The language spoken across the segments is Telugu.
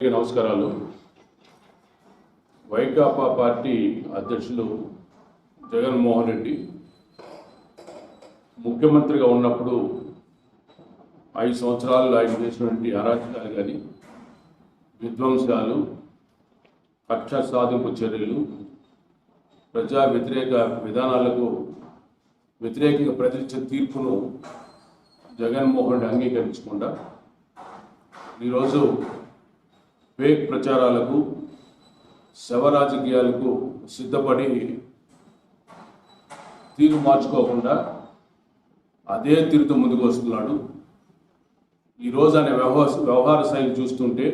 నమస్కారాలు. వైకాపా పార్టీ అధ్యక్షులు జగన్మోహన్ రెడ్డి ముఖ్యమంత్రిగా ఉన్నప్పుడు ఐదు సంవత్సరాలు ఆయన చేసినటువంటి అరాచకాలు కానీ విధ్వంసాలు కక్ష సాధింపు చర్యలు ప్రజా వ్యతిరేక విధానాలకు వ్యతిరేకంగా ప్రతిష్ఠించిన తీర్పును జగన్మోహన్ రెడ్డి అంగీకరించకుండా ఈరోజు ఫేక్ ప్రచారాలకు శవ రాజకీయాలకు సిద్ధపడి తీరు మార్చుకోకుండా అదే తీరుతో ముందుకు వస్తున్నాడు. ఈరోజు ఆయన వ్యవహార వ్యవహార శైలి చూస్తుంటే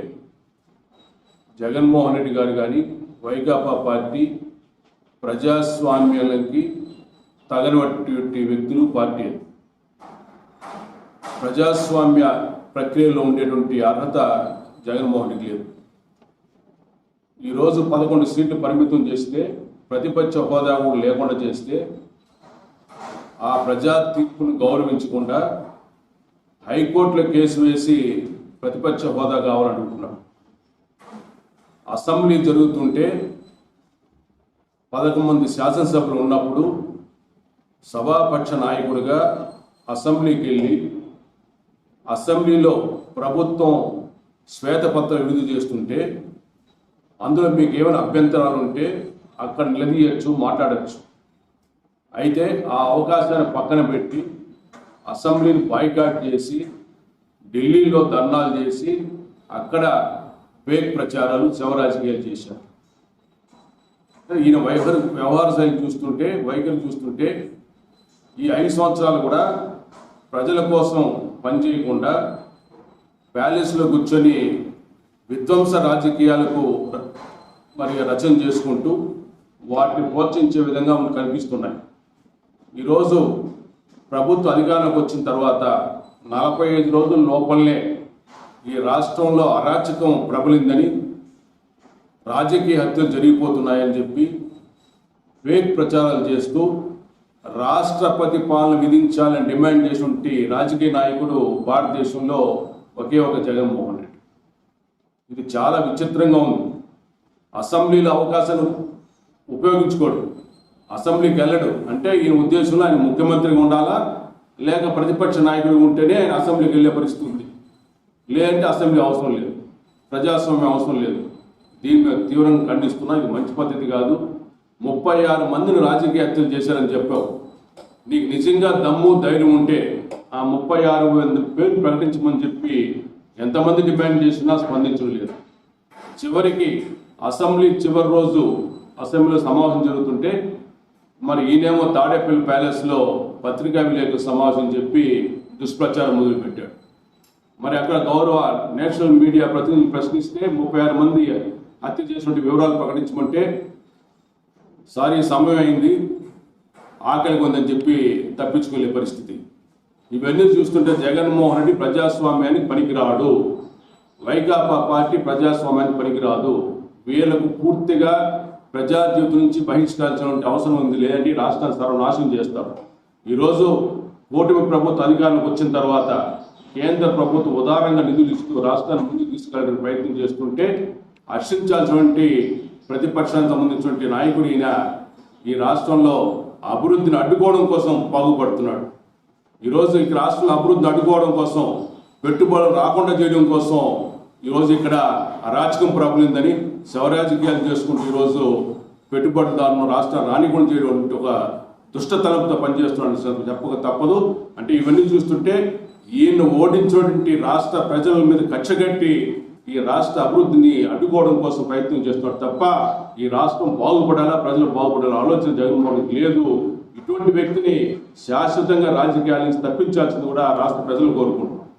జగన్మోహన్ రెడ్డి గారు కానీ వైకాపా పార్టీ ప్రజాస్వామ్యాలకి తగనటువంటి వ్యక్తులు పార్టీ. ప్రజాస్వామ్య ప్రక్రియలో ఉండేటువంటి అర్హత జగన్మోహన్ రెడ్డి లేదు ఈరోజు పదకొండు సీట్లు పరిమితం చేస్తే ప్రతిపక్ష హోదా కూడా లేకుండా చేస్తే ఆ ప్రజా తీర్పును గౌరవించకుండా హైకోర్టులో కేసు వేసి ప్రతిపక్ష హోదా కావాలనుకుంటున్నాం. అసెంబ్లీ జరుగుతుంటే పదకొండు మంది శాసనసభ్యులు ఉన్నప్పుడు సభాపక్ష నాయకుడిగా అసెంబ్లీకి వెళ్ళి అసెంబ్లీలో ప్రభుత్వం శ్వేతపత్రం విడుదల చేస్తుంటే అందులో మీకు ఏమైనా అభ్యంతరాలు ఉంటే అక్కడ నిలదీయచ్చు మాట్లాడచ్చు. అయితే ఆ అవకాశాన్ని పక్కన పెట్టి అసెంబ్లీని బాయ్కాట్ చేసి ఢిల్లీలో ధర్నాలు చేసి అక్కడ ఫేక్ ప్రచారాలు శవరాజకీయాలు చేశారు. ఈయన వైఖరి వ్యవహార శైలి చూస్తుంటే వైఖరి చూస్తుంటే ఈ ఐదు సంవత్సరాలు కూడా ప్రజల కోసం పనిచేయకుండా ప్యాలెస్లో కూర్చొని విధ్వంస రాజకీయాలకు మరి రచన చేసుకుంటూ వాటిని ప్రోత్సహించే విధంగా మనకు కనిపిస్తున్నాయి. ఈరోజు ప్రభుత్వ అధికారంలోకి వచ్చిన తర్వాత నలభై ఐదు రోజుల లోపలనే ఈ రాష్ట్రంలో అరాచకం ప్రబలిందని రాజకీయ హత్యలు జరిగిపోతున్నాయని చెప్పి ఫేక్ ప్రచారాలు చేస్తూ రాష్ట్రపతి పాలన విధించాలని డిమాండ్ చేసినటువంటి రాజకీయ నాయకుడు భారతదేశంలో ఒకే ఒక జగన్మోహన్ రెడ్డి. ఇది చాలా విచిత్రంగా ఉంది. అసెంబ్లీలో అవకాశాలు ఉపయోగించుకోడు. అసెంబ్లీకి వెళ్ళడు. అంటే ఈయన ఉద్దేశంలో ఆయన ముఖ్యమంత్రిగా ఉండాలా? లేక ప్రతిపక్ష నాయకుడు ఉంటేనే ఆయన అసెంబ్లీకి వెళ్ళే పరిస్థితి ఉంది. లేదంటే అసెంబ్లీ అవసరం లేదు. ప్రజాస్వామ్యం అవసరం లేదు. దీన్ని మీద తీవ్రంగా ఖండిస్తున్నా ఇది మంచి పద్ధతి కాదు. ముప్పై ఆరు మందిని రాజకీయ హత్యలు చేశారని చెప్పావు. నీకు నిజంగా దమ్ము ధైర్యం ఉంటే ఆ ముప్పై ఆరు మంది పేరు ప్రకటించమని చెప్పి ఎంతమంది డిమాండ్ చేసినా స్పందించడం లేదు చివరికి అసెంబ్లీ చివరి రోజు అసెంబ్లీలో సమావేశం జరుగుతుంటే మరి ఈయనేమో తాడేపల్లి ప్యాలెస్లో పత్రికా విలేకరుల సమావేశం చెప్పి దుష్ప్రచారం మొదలుపెట్టాడు. మరి అక్కడ గౌరవ నేషనల్ మీడియా ప్రతినిధులు ప్రశ్నిస్తే ముప్పై ఆరు మంది హత్య చేసినటువంటి వివరాలు ప్రకటించమంటే సారీ సమయం అయింది ఆకలి ఉందని చెప్పి తప్పించుకునే పరిస్థితి. ఇవన్నీ చూస్తుంటే జగన్మోహన్ రెడ్డి ప్రజాస్వామ్యానికి పనికిరాడు. వైకాపా పార్టీ ప్రజాస్వామ్యానికి పనికిరాదు. వీళ్ళకు పూర్తిగా ప్రజా జీవితం నుంచి బహిష్కరించాల్సిన అవసరం ఉంది లేదంటే రాష్ట్రాన్ని సర్వనాశనం చేస్తారు. ఈరోజు కూటమి ప్రభుత్వ అధికారంలోకి వచ్చిన తర్వాత కేంద్ర ప్రభుత్వం ఉదారంగా నిధులు ఇస్తూ రాష్ట్రాన్ని ముందుకు తీసుకెళ్ళడానికి ప్రయత్నం చేస్తుంటే హర్షించాల్సినటువంటి ప్రతిపక్షానికి సంబంధించినటువంటి నాయకుడు ఈయన ఈ రాష్ట్రంలో అభివృద్ధిని అడ్డుకోవడం కోసం పాగుపడుతున్నాడు ఈరోజు ఈ రాష్ట్రంలో అభివృద్ధి అడ్డుకోవడం కోసం పెట్టుబడులు రాకుండా చేయడం కోసం ఈరోజు ఇక్కడ అరాచకం ప్రబలిందని శవరాజకీయాలు చేసుకుంటూ ఈరోజు పెట్టుబడిదారులను రాష్ట్ర రానికుండా చేయడం ఒక దుష్టతలంతో పనిచేస్తున్నాడు సార్ చెప్పక తప్పదు. అంటే ఇవన్నీ చూస్తుంటే ఈయన ఓడించినటువంటి రాష్ట్ర ప్రజల మీద కచ్చగట్టి ఈ రాష్ట్ర అభివృద్ధిని అడ్డుకోవడం కోసం ప్రయత్నం చేస్తున్నాడు తప్ప ఈ రాష్ట్రం బాగుపడాలా ప్రజలు బాగుపడాలా ఆలోచన జగన్మోహన్కి లేదు. ఇటువంటి వ్యక్తిని శాశ్వతంగా రాజకీయాల నుంచి తప్పించాల్సింది కూడా రాష్ట్ర ప్రజలు కోరుకుంటున్నారు.